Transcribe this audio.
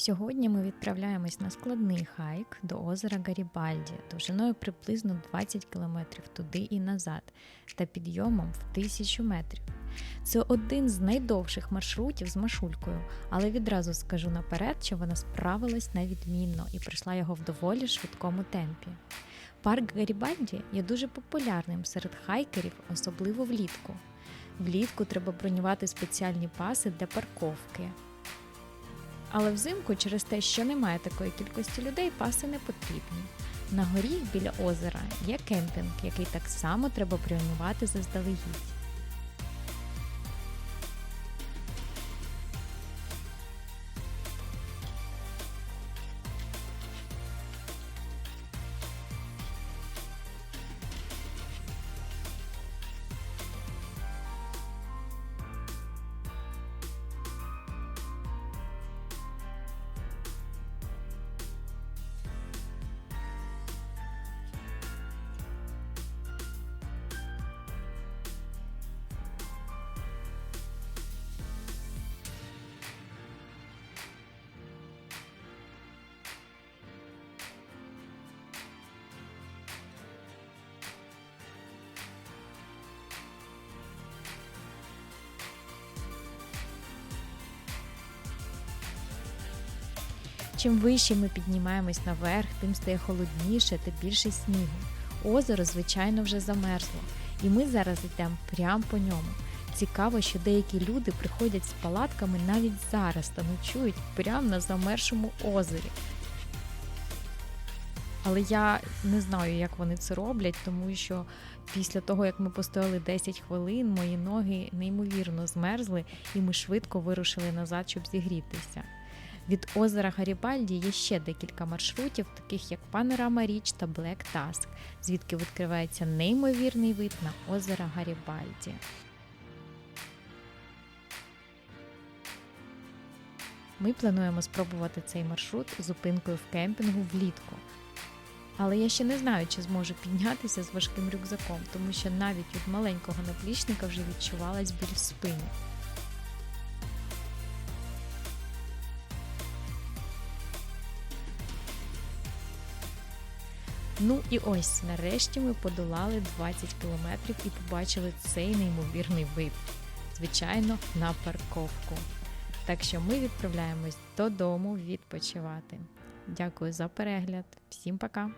Сьогодні ми відправляємось на складний хайк до озера Гарібальді довжиною приблизно 20 км туди і назад та підйомом в 1000 метрів. Це один з найдовших маршрутів з Машулькою, але відразу скажу наперед, що вона справилась на відмінно і пройшла його в доволі швидкому темпі. Парк Гарібальді є дуже популярним серед хайкерів, особливо влітку. Влітку треба бронювати спеціальні паси для парковки. Але взимку, через те, що немає такої кількості людей, паси не потрібні. На горі біля озера є кемпінг, який так само треба бронювати заздалегідь. Чим вище ми піднімаємось наверх, тим стає холодніше та більше снігу. Озеро, звичайно, вже замерзло, і ми зараз йдемо прямо по ньому. Цікаво, що деякі люди приходять з палатками навіть зараз та ночують прямо на замершому озері. Але я не знаю, як вони це роблять, тому що після того, як ми постояли 10 хвилин, мої ноги неймовірно змерзли, і ми швидко вирушили назад, щоб зігрітися. Від озера Гарібальді є ще декілька маршрутів, таких як Панорама Річ та Блек Таск, звідки відкривається неймовірний вид на озеро Гарібальді. Ми плануємо спробувати цей маршрут зупинкою в кемпінгу влітку. Але я ще не знаю, чи зможу піднятися з важким рюкзаком, тому що навіть від маленького наплічника вже відчувалась біль в спині. Ну і ось нарешті ми подолали 20 кілометрів і побачили цей неймовірний вид. Звичайно, на парковку. Так що ми відправляємось додому відпочивати. Дякую за перегляд. Всім пока!